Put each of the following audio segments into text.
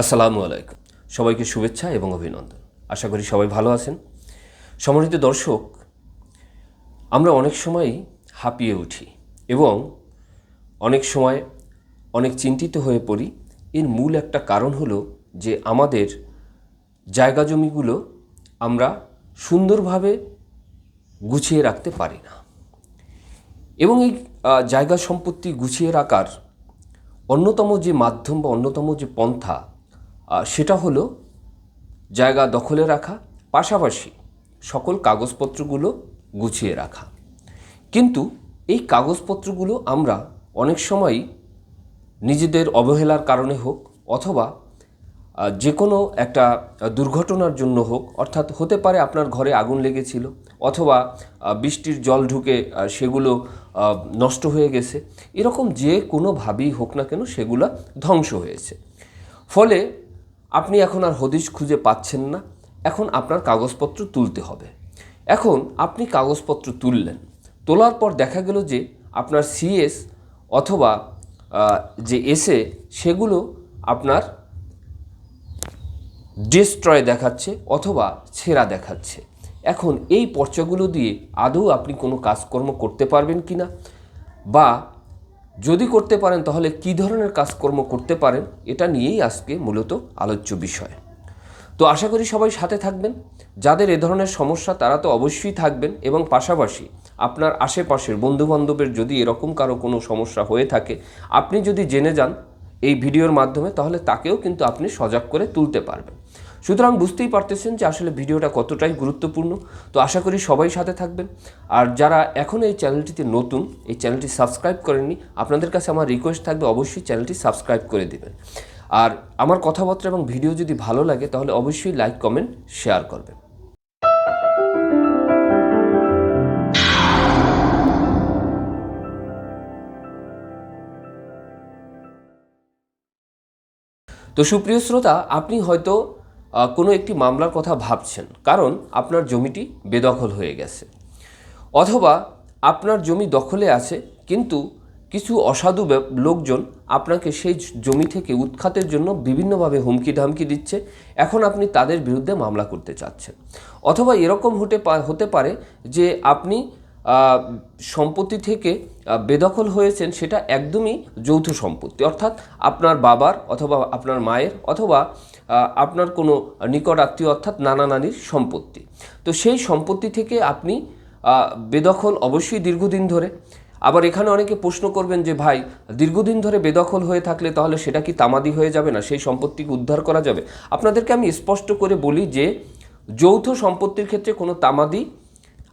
আসসালামু আলাইকুম। সবাইকে শুভেচ্ছা এবং অভিনন্দন। আশা করি সবাই ভালো আছেন। সম্মানিত দর্শক, আমরা অনেক সময় হাঁপিয়ে উঠি এবং অনেক সময় অনেক চিন্তিত হয়ে পড়ি। এর মূল একটা কারণ হলো যে আমাদের জায়গা জমিগুলো আমরা সুন্দরভাবে গুছিয়ে রাখতে পারি না। এবং এই জায়গা সম্পত্তি গুছিয়ে রাখার অন্যতম যে মাধ্যম বা অন্যতম যে পন্থা সেটা হলো জায়গা দখলে রাখা, পাশাপাশি সকল কাগজপত্রগুলো গুছিয়ে রাখা। কিন্তু এই কাগজপত্রগুলো আমরা অনেক সময়ই নিজেদের অবহেলার কারণে হোক অথবা যে কোনো একটা দুর্ঘটনার জন্য হোক, অর্থাৎ হতে পারে আপনার ঘরে আগুন লেগেছিল অথবা বৃষ্টির জল ঢুকে সেগুলো নষ্ট হয়ে গেছে, এরকম যে কোনোভাবেই হোক না কেন সেগুলো ধ্বংস হয়েছে। ফলে আপনি এখন আর হদিশ খুঁজে পাচ্ছেন না। এখন আপনার কাগজপত্র তুলতে হবে। এখন আপনি কাগজপত্র তুললেন। তোলার পর দেখা গেল যে আপনার সিএস অথবা যে এসে সেগুলো আপনার ডিস্ট্রয় দেখাচ্ছে অথবা ছেঁড়া দেখাচ্ছে। এখন এই পর্চাগুলো দিয়ে আদৌ আপনি কোনো কাজকর্ম করতে পারবেন কি না বা যদি করতে পারেন, তাহলে কী ধরনের কাজকর্ম করতে পারেন, এটা নিয়েই আজকে মূলত আলোচ্য বিষয়। তো আশা করি সবাই সাথে থাকবেন। যাদের এ ধরনের সমস্যা, তারা তো অবশ্যই থাকবেন এবং পাশাপাশি আপনার আশেপাশের বন্ধুবান্ধবের যদি এরকম কারও কোনো সমস্যা হয়ে থাকে, আপনি যদি জেনে যান এই ভিডিওর মাধ্যমে, তাহলে তাকেও কিন্তু আপনি সজাগ করে তুলতে পারবেন। সুতরাং বুঝতেই পারতেছেন যে আসলে ভিডিওটা কতটাই গুরুত্বপূর্ণ। তো আশা করি সবাই সাথে থাকবেন। আর যারা এখন এই চ্যানেলটিতে নতুন, এই চ্যানেলটি সাবস্ক্রাইব করেননি, আপনাদের কাছে আমার রিকোয়েস্ট থাকবে অবশ্যই চ্যানেলটি সাবস্ক্রাইব করে দেবেন। আর আমার কথাবার্তা এবং ভিডিও যদি ভালো লাগে, তাহলে অবশ্যই লাইক কমেন্ট শেয়ার করবেন। তো সুপ্রিয় শ্রোতা, আপনি হয়তো কোনো একটি মামলার কথা ভাবছেন, কারণ আপনার জমিটি বেদখল হয়ে গেছে। অথবা আপনার জমি দখলে আছে, কিন্তু কিছু অসাধু লোকজন আপনাকে সেই জমি থেকে উৎখাতের জন্য বিভিন্নভাবে হুমকি ধামকি দিচ্ছে, এখন আপনি তাদের বিরুদ্ধে মামলা করতে চাচ্ছেন। অথবা এরকম হতে হতে পারে যে আপনি সম্পত্তি থেকে বেদখল হয়েছেন, সেটা একদমই যৌথ সম্পত্তি, অর্থাৎ আপনার বাবার অথবা আপনার মায়ের অথবা আপনার কোনো নিকট আত্মীয় অর্থাৎ নানা নানির সম্পত্তি। তো সেই সম্পত্তি থেকে আপনি বেদখল অবশ্যই দীর্ঘদিন ধরে। আবার এখানে অনেকে প্রশ্ন করবেন যে, ভাই, দীর্ঘদিন ধরে বেদখল হয়ে থাকলে তাহলে সেটা কি তামাদি হয়ে যাবে না? সেই সম্পত্তিকে উদ্ধার করা যাবে? আপনাদেরকে আমি স্পষ্ট করে বলি যে, যৌথ সম্পত্তির ক্ষেত্রে কোনো তামাদি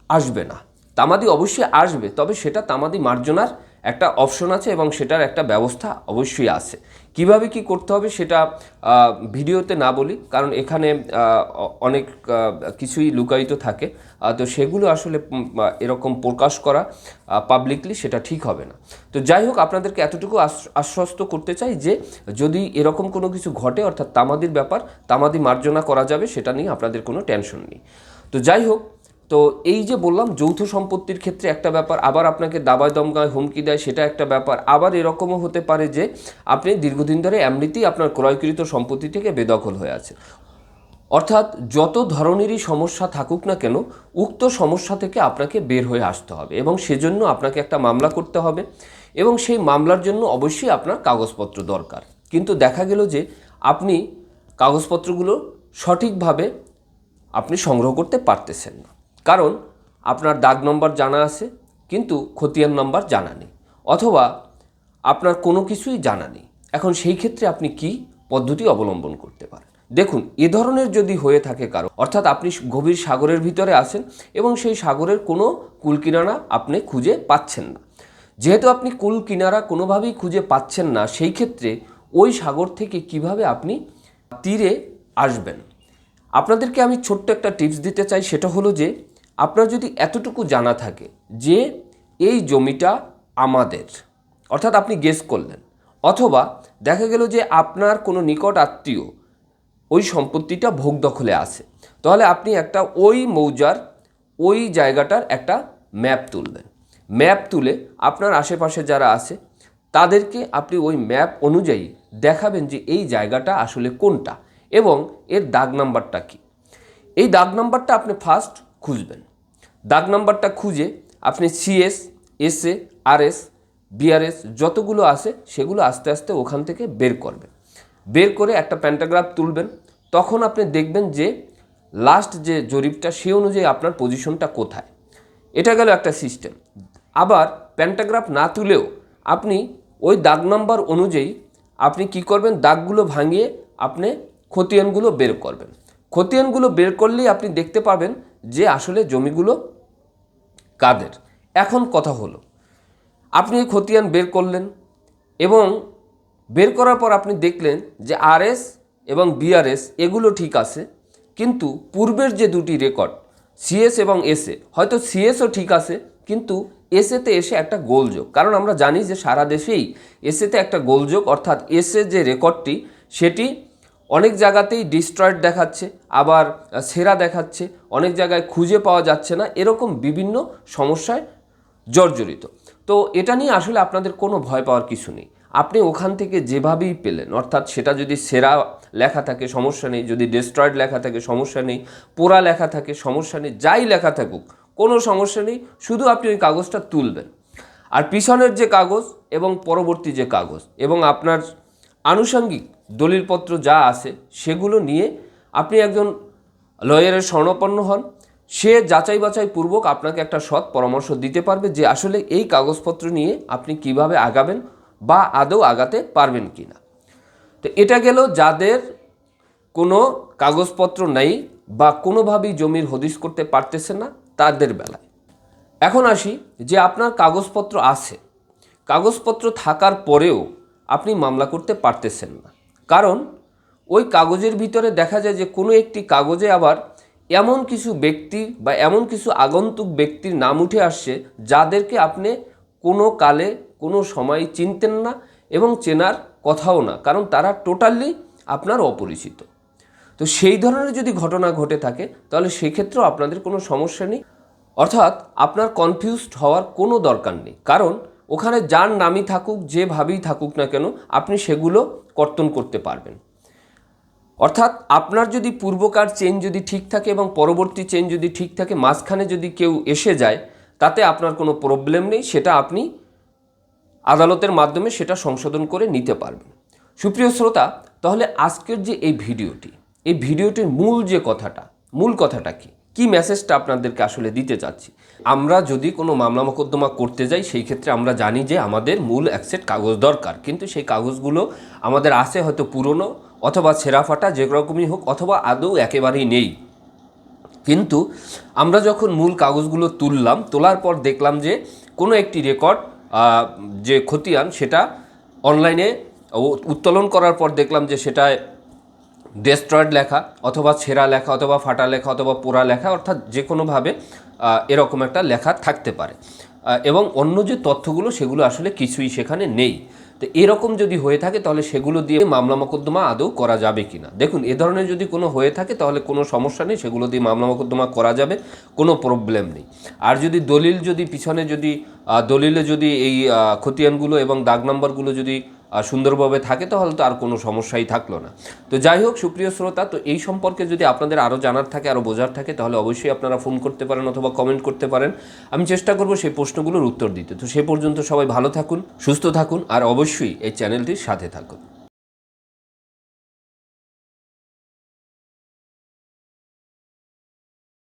আসবে না। তামাদি অবশ্যই আসবে, তবে সেটা তামাদি মার্জনার একটা অপশন আছে এবং সেটার একটা ব্যবস্থা অবশ্যই আছে। কীভাবে কি করতে হবে সেটা ভিডিওতে না বলি, কারণ এখানে অনেক কিছুই লুকায়িত থাকে। তো সেগুলো আসলে এরকম প্রকাশ করা পাবলিকলি সেটা ঠিক হবে না। তো যাই হোক, আপনাদেরকে এতটুকু আশ- আশ্বস্ত করতে চাই যে, যদি এরকম কোনো কিছু ঘটে, অর্থাৎ তামাদির ব্যাপার, তামাদি মার্জনা করা যাবে, সেটা নিয়ে আপনাদের কোনো টেনশন নেই। তো যাই হোক তো এই যে বললাম যৌথ সম্পত্তির ক্ষেত্রে একটা ব্যাপার, আবার আপনাকে দাবায় দমগায় হুমকি দেয়, সেটা একটা ব্যাপার। আবার এরকমও হতে পারে যে আপনি দীর্ঘদিন ধরে এমনিতেই আপনার ক্রয়কৃত সম্পত্তি থেকে বেদখল হয়ে আছে অর্থাৎ যত ধরনেরই সমস্যা থাকুক না কেন, উক্ত সমস্যা থেকে আপনাকে বের হয়ে আসতে হবে এবং সেজন্য আপনাকে একটা মামলা করতে হবে এবং সেই মামলার জন্য অবশ্যই আপনার কাগজপত্র দরকার। কিন্তু দেখা গেল যে আপনি কাগজপত্রগুলো সঠিকভাবে আপনি সংগ্রহ করতে পারতেছেন না। কারণ আপনার দাগ নম্বর জানা আছে, কিন্তু খতিয়ান নম্বর জানা নেই, অথবা আপনার কোনো কিছুই জানা নেই। এখন সেই ক্ষেত্রে আপনি কি পদ্ধতি অবলম্বন করতে পারেন? দেখুন, এ ধরনের যদি হয়ে থাকে কারও, অর্থাৎ আপনি গভীর সাগরের ভিতরে আছেন এবং সেই সাগরের কোনো কুলকিনারা আপনি খুঁজে পাচ্ছেন না। যেহেতু আপনি কুল কিনারা কোনোভাবেই খুঁজে পাচ্ছেন না, সেই ক্ষেত্রে ওই সাগর থেকে কীভাবে আপনি তীরে আসবেন? আপনাদেরকে আমি ছোট্ট একটা টিপস দিতে চাই, সেটা হলো যে আপনার যদি এতটুকু জানা থাকে যে এই জমিটা আমাদের, অর্থাৎ আপনি গেস করলেন, অথবা দেখা গেল যে আপনার কোনো নিকট আত্মীয় ওই সম্পত্তিটা ভোগ দখলে আছে, তাহলে আপনি একটা ওই মৌজার, ওই জায়গাটার একটা ম্যাপ তুলবেন ম্যাপ তুলে আপনার আশেপাশে যারা আছে, তাদেরকে আপনি ওই ম্যাপ অনুযায়ী দেখাবেন যে এই জায়গাটা আসলে কোনটা এবং এর দাগ নাম্বারটা কী। এই দাগ নাম্বারটা আপনি ফার্স্ট খুঁজবেন। দাগ নাম্বারটা খুঁজে আপনি সিএস এসএ আরএস বিআরএস যতগুলো আছে সেগুলো আস্তে আস্তে ওখান থেকে বের করবেন। বের করে একটা প্যান্টাগ্রাফ তুলবেন। তখন আপনি দেখবেন যে লাস্ট যে জরিপটা সে অনুযায়ী আপনার পজিশনটা কোথায়। এটা গেল একটা সিস্টেম আবার প্যান্টাগ্রাফ না তুলেও আপনি ওই দাগ নাম্বার অনুযায়ী আপনি কি করবেন? দাগগুলো ভাঙিয়ে আপনি খতিয়ানগুলো বের করবেন। খতিয়ানগুলো বের করলেই আপনি দেখতে পাবেন যে আসলে জমিগুলো কাদের। এখন কথা হলো, আপনি খতিয়ান বের করলেন এবং বের করার পর আপনি দেখলেন যে আরএস এবং বিআরএস এগুলো ঠিক আছে, কিন্তু পূর্বের যে দুটি রেকর্ড, সিএস এবং এসএ, হয়তো সিএসও ঠিক আছে, কিন্তু এসএতে এসে একটা গোলযোগ। কারণ আমরা জানি যে সারা দেশেই এসএতে একটা গোলযোগ, অর্থাৎ এসএ যে রেকর্ডটি, সেটি অনেক জায়গাতেই ডিস্ট্রয়েড দেখাচ্ছে, আবার সেরা দেখাচ্ছে, অনেক জায়গায় খুঁজে পাওয়া যাচ্ছে না, এরকম বিভিন্ন সমস্যায় জর্জরিত। তো এটা নিয়ে আসলে আপনাদের কোনো ভয় পাওয়ার কিছু নেই। আপনি ওখান থেকে যেভাবেই পেলেন, অর্থাৎ সেটা যদি সেরা লেখা থাকে, সমস্যা নেই, যদি ডিস্ট্রয়েড লেখা থাকে, সমস্যা নেই, পোড়া লেখা থাকে, সমস্যা নেই, যাই লেখা থাকুক, কোনো সমস্যা নেই, শুধু আপনি ওই কাগজটা তুলবেন। আর পিছনের যে কাগজ এবং পরবর্তী যে কাগজ এবং আপনার আনুষঙ্গিক দলিলপত্র যা আছে সেগুলো নিয়ে আপনি একজন লয়ারের স্বর্ণপন্ন হন। সে যাচাই বাছাই পূর্বক আপনাকে একটা সৎ পরামর্শ দিতে পারবে যে আসলে এই কাগজপত্র নিয়ে আপনি কীভাবে আগাবেন বা আদৌ আগাতে পারবেন কি না তো এটা গেল যাদের কোনো কাগজপত্র নেই বা কোনোভাবেই জমির হদিশ করতে পারতেছে না তাদের বেলায়। এখন আসি যে আপনার কাগজপত্র আছে। কাগজপত্র থাকার পরেও আপনি মামলা করতে পারতেছেন না। কারণ ওই কাগজের ভিতরে দেখা যায় যে কোনো একটি কাগজে আবার এমন কিছু ব্যক্তি বা এমন কিছু আগন্তুক ব্যক্তির নাম উঠে আসছে যাদেরকে আপনি কোনো কালে, কোনো সময় চিনতেন না এবং চেনার কথাও না। কারণ তারা টোটালি আপনার অপরিচিত। তো সেই ধরনের যদি ঘটনা ঘটে থাকে, তাহলে সেক্ষেত্রেও আপনাদের কোনো সমস্যা নেই। অর্থাৎ আপনার কনফিউজড হওয়ার কোনো দরকার নেই। কারণ ওখানে যার নামই থাকুক যেভাবেই থাকুক না কেন, আপনি সেগুলো কর্তন করতে পারবেন। অর্থাৎ আপনার যদি পূর্বকার চেন যদি ঠিক থাকে এবং পরবর্তী চেন যদি ঠিক থাকে, মাঝখানে যদি কেউ এসে যায়, তাতে আপনার কোনো প্রবলেম নেই, সেটা আপনি আদালতের মাধ্যমে সেটা সংশোধন করে নিতে পারবেন। সুপ্রিয় শ্রোতা, তাহলে আজকের যে এই ভিডিওটি, এই ভিডিওটির মূল যে কথাটা, মূল কথাটা কি? কি মেসেজটা আপনাদেরকে আসলে দিতে চাচ্ছি? আমরা যদি কোনো মামলা মোকদ্দমা করতে যাই, সেই ক্ষেত্রে আমরা জানি যে আমাদের মূল অ্যাকসেট কাগজ দরকার। কিন্তু সেই কাগজগুলো আমাদের আছে হয়তো পুরনো অথবা ছেঁড়া ফাটা, যে রকমই হোক, অথবা আদৌ একেবারেই নেই। কিন্তু আমরা যখন মূল কাগজগুলো তুললাম, তোলার পর দেখলাম যে কোনো একটি রেকর্ড যে খতিয়ান, সেটা অনলাইনে উত্তোলন করার পর দেখলাম যে সেটায় ডেস্ট্রয়েড লেখা অথবা ছেঁড়া লেখা অথবা ফাটা লেখা অথবা পোড়া লেখা অর্থাৎ যে কোনোভাবে এরকম একটা লেখা থাকতে পারে। এবং অন্য যে তথ্যগুলো, সেগুলো আসলে কিছুই সেখানে নেই। তো এরকম যদি হয়ে থাকে, তাহলে সেগুলো দিয়ে মামলা মোকদ্দমা আদৌ করা যাবে কি না দেখুন, এ ধরনের যদি কোনো হয়ে থাকে, তাহলে কোনো সমস্যা নেই, সেগুলো দিয়ে মামলা মোকদ্দমা করা যাবে, কোনো প্রবলেম নেই। আর যদি দলিল যদি পিছনে যদি দলিলে যদি এই খতিয়ানগুলো এবং দাগ নাম্বারগুলো যদি সুন্দরভাবে থাকে, তাহলে তো আর কোনো সমস্যাই থাকল না। তো যাই হোক, সুপ্রিয় শ্রোতা, তো এই সম্পর্কে যদি আপনাদের আরও জানার থাকে, আরও বোঝার থাকে, তাহলে অবশ্যই আপনারা ফোন করতে পারেন অথবা কমেন্ট করতে পারেন। আমি চেষ্টা করব সেই প্রশ্নগুলোর উত্তর দিতে। তো সে পর্যন্ত সবাই ভালো থাকুন, সুস্থ থাকুন, আর অবশ্যই এই চ্যানেলটির সাথে থাকুন।